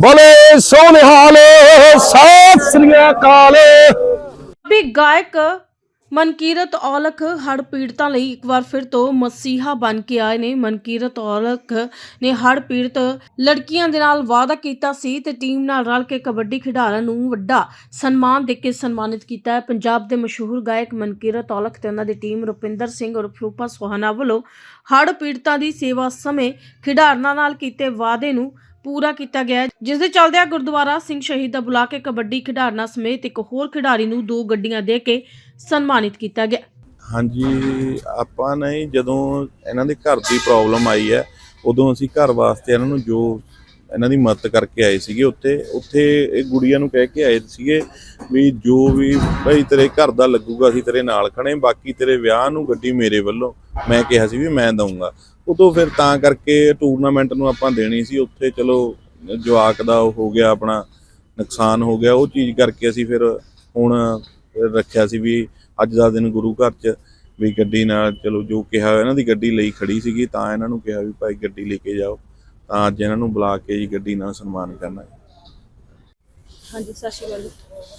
ਬੋਲੇ ਸੋਨਿਹਾਲ ਸਤਿ ਸ੍ਰੀ ਅਕਾਲ। ਵੀ ਗਾਇਕ ਮਨਕੀਰਤ ਔਲਖ ਹੜ੍ਹ ਪੀੜਤਾਂ ਲਈ ਇੱਕ ਵਾਰ ਫਿਰ ਤੋਂ ਮਸੀਹਾ ਬਣ ਕੇ ਆਏ ਨੇ। ਮਨਕੀਰਤ ਔਲਖ ਨੇ ਹੜ੍ਹ ਪੀੜਤ ਲੜਕੀਆਂ ਦੇ ਨਾਲ ਵਾਅਦਾ ਕੀਤਾ ਸੀ ਤੇ ਟੀਮ ਨਾਲ ਰਲ ਕੇ ਕਬੱਡੀ ਖਿਡਾਰਨ ਨੂੰ ਵੱਡਾ ਸਨਮਾਨ ਦੇ ਕੇ ਸਨਮਾਨਿਤ ਕੀਤਾ ਹੈ। ਪੰਜਾਬ ਦੇ ਮਸ਼ਹੂਰ ਗਾਇਕ ਮਨਕੀਰਤ ਔਲਖ ਤੇ ਉਹਨਾਂ ਦੀ ਟੀਮ ਰੁਪਿੰਦਰ ਸਿੰਘ ਔਰ ਫੂਪਾ ਸੁਹਾਨਾ ਵੱਲੋਂ ਹੜ੍ਹ ਪੀੜਤਾਂ ਦੀ ਸੇਵਾ ਸਮੇਂ ਖਿਡਾਰਨਾਂ ਨਾਲ ਕੀਤੇ ਵਾਅਦੇ ਨੂੰ ਪੂਰਾ ਕੀਤਾ ਗਿਆ ਹੈ, ਜਿਸ ਦੇ ਚੱਲਦਿਆਂ ਗੁਰਦੁਆਰਾ ਸਿੰਘ ਸ਼ਹੀਦ ਦਾ ਬੁਲਾ ਕੇ ਕਬੱਡੀ ਖਿਡਾਰਨਾਂ ਸਮੇਤ ਇੱਕ ਹੋਰ ਖਿਡਾਰੀ ਨੂੰ ਦੋ ਗੱਡੀਆਂ ਦੇ ਕੇ ਸਨਮਾਨਿਤ ਕੀਤਾ ਗਿਆ। ਹਾਂਜੀ ਆਪਾਂ ਨੇ ਜਦੋਂ ਇਹਨਾਂ ਦੇ ਘਰ ਦੀ ਪ੍ਰੋਬਲਮ ਆਈ ਹੈ ਉਦੋਂ ਅਸੀਂ ਘਰ ਵਾਸਤੇ ਇਹਨਾਂ ਨੂੰ ਜੋ ਇਹਨਾਂ ਦੀ ਮਦਦ ਕਰਕੇ ਆਏ ਸੀਗੇ ਉੱਥੇ ਉੱਥੇ ਇਹ ਗੁੜੀਆਂ ਨੂੰ ਕਹਿ ਕੇ ਆਏ ਸੀਗੇ ਵੀ ਜੋ ਵੀ ਭਾਈ ਤੇਰੇ ਘਰ ਦਾ ਲੱਗੂਗਾ ਅਸੀਂ ਤੇਰੇ ਨਾਲ ਖੜੇ ਬਾਕੀ ਤੇਰੇ ਵਿਆਹ ਨੂੰ ਗੱਡੀ ਮੇਰੇ ਵੱਲੋਂ ਮੈਂ ਕਿਹਾ ਸੀ ਵੀ ਮੈਂ ਦਊਂਗਾ। ਉਦੋਂ ਫਿਰ ਤਾਂ ਕਰਕੇ ਟੂਰਨਾਮੈਂਟ ਨੂੰ ਆਪਾਂ ਦੇਣੀ ਸੀ ਉੱਥੇ ਚਲੋ ਜਵਾਕ ਦਾ ਉਹ ਹੋ ਗਿਆ ਆਪਣਾ ਨੁਕਸਾਨ ਹੋ ਗਿਆ ਉਹ ਚੀਜ਼ ਕਰਕੇ ਅਸੀਂ ਫਿਰ ਹੁਣ ਰੱਖਿਆ ਸੀ ਵੀ ਅੱਜ ਦਾ ਦਿਨ ਗੁਰੂ ਘਰ 'ਚ ਵੀ ਗੱਡੀ ਨਾਲ ਚਲੋ ਜੋ ਕਿਹਾ ਇਹਨਾਂ ਦੀ ਗੱਡੀ ਲਈ ਖੜੀ ਸੀਗੀ ਤਾਂ ਇਹਨਾਂ ਨੂੰ ਕਿਹਾ ਵੀ ਭਾਈ ਗੱਡੀ ਲੈ ਕੇ ਜਾਓ ਤਾਂ ਅੱਜ ਇਹਨਾਂ ਨੂੰ ਬੁਲਾ ਕੇ ਜੀ ਗੱਡੀ ਨਾਲ ਸਨਮਾਨ ਕਰਨਾ ਹੈ ਹਾਂਜੀ ਸਤਿ ਸ਼੍ਰੀ ਅਕਾਲ ਜੀ।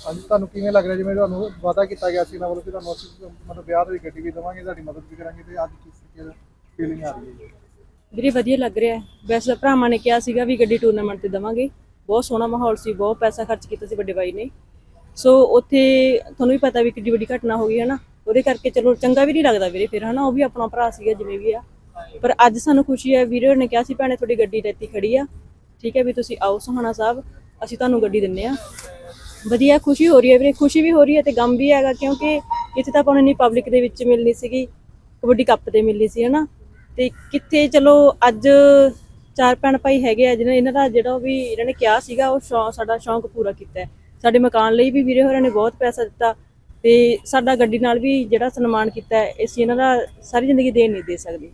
ਹਾਂਜੀ ਤੁਹਾਨੂੰ ਕਿਵੇਂ ਲੱਗ ਰਿਹਾ ਜਿਵੇਂ ਤੁਹਾਨੂੰ ਵਾਅਦਾ ਕੀਤਾ ਗਿਆ ਸੀ ਨਾ ਵੱਲੋਂ ਕਿ ਤੁਹਾਨੂੰ ਅਸੀਂ ਮਤਲਬ ਵਿਆਹ ਦੀ ਗੱਡੀ ਵੀ ਦੇਵਾਂਗੇ ਤੁਹਾਡੀ ਮਦਦ ਵੀ ਕਰਾਂਗੇ ਤੇ ਅੱਜ ਕਿਸ ਤਰੀਕੇ ਫੀਲਿੰਗ ਆ ਰਹੀ ਹੈ? ਵੀਰੇ, ਵਧੀਆ ਲੱਗ ਰਿਹਾ ਹੈ। ਵੈਸੇ ਤਾਂ ਭਰਾਵਾਂ ਨੇ ਕਿਹਾ ਸੀਗਾ ਵੀ ਗੱਡੀ ਟੂਰਨਾਮੈਂਟ ਤੇ ਦਵਾਂਗੇ। ਬਹੁਤ ਸੋਹਣਾ ਮਾਹੌਲ ਸੀ, ਬਹੁਤ ਪੈਸਾ ਖਰਚ ਕੀਤਾ ਸੀ ਵੱਡੇ ਬਾਈ ਨੇ। ਸੋ ਉੱਥੇ ਤੁਹਾਨੂੰ ਵੀ ਪਤਾ ਵੀ ਕਿੱਡੀ ਵੱਡੀ ਘਟਨਾ ਹੋ ਗਈ ਹੈ ਨਾ ਉਹਦੇ ਕਰਕੇ ਚਲੋ ਚੰਗਾ ਵੀ ਨਹੀਂ ਲੱਗਦਾ ਵੀਰੇ ਫਿਰ, ਹਨਾ? ਉਹ ਵੀ ਆਪਣਾ ਭਰਾ ਸੀਗਾ ਜਿਵੇਂ ਵੀ ਆ। ਪਰ ਅੱਜ ਸਾਨੂੰ ਖੁਸ਼ੀ ਹੈ, ਵੀਰੇ ਨੇ ਕਿਹਾ ਸੀ, ਭੈਣੇ, ਤੁਹਾਡੀ ਗੱਡੀ ਤੇ ਖੜੀ ਆ। ਠੀਕ ਹੈ ਵੀ ਤੁਸੀਂ ਆਓ ਸੁਹਾਣਾ ਸਾਹਿਬ, ਅਸੀਂ ਤੁਹਾਨੂੰ ਗੱਡੀ ਦਿੰਨੇ ਆ ਵਧੀਆ, ਖੁਸ਼ੀ ਹੋ ਰਹੀ ਹੈ ਵੀਰੇ, ਖੁਸ਼ੀ ਵੀ ਹੋ ਰਹੀ ਹੈ ਤੇ ਗਮ ਵੀ ਹੈਗਾ ਕਿਉਂਕਿ ਇੱਥੇ ਤਾਂ ਆਪਾਂ ਨੂੰ ਇੰਨੀ ਪਬਲਿਕ ਦੇ ਵਿੱਚ ਮਿਲਣੀ ਸੀਗੀ, ਕਬੱਡੀ ਕੱਪ ਤੇ ਮਿਲਣੀ ਸੀ, ਹਨਾ? ਤੇ ਕਿੱਥੇ, ਚਲੋ ਅੱਜ ਚਾਰ ਭੈਣ ਭਾਈ ਹੈਗੇ ਆ ਜਿਹਨਾਂ, ਇਹਨਾਂ ਦਾ ਜਿਹੜਾ ਵੀ ਇਹਨਾਂ ਨੇ ਕਿਹਾ ਸੀਗਾ, ਉਹ ਸ਼ੌਂ- ਸਾਡਾ ਸ਼ੌਂਕ ਪੂਰਾ ਕੀਤਾ ਸਾਡੇ ਮਕਾਨ ਲਈ ਵੀ ਵੀਰੇ ਹੋਰਾਂ ਨੇ ਬਹੁਤ ਪੈਸਾ ਦਿੱਤਾ ਤੇ ਸਾਡਾ ਗੱਡੀ ਨਾਲ ਵੀ ਜਿਹੜਾ ਸਨਮਾਨ ਕੀਤਾ ਅਸੀਂ ਇਹਨਾਂ ਦਾ ਸਾਰੀ ਜ਼ਿੰਦਗੀ ਦੇਣ ਨਹੀਂ ਦੇ ਸਕਦੇ।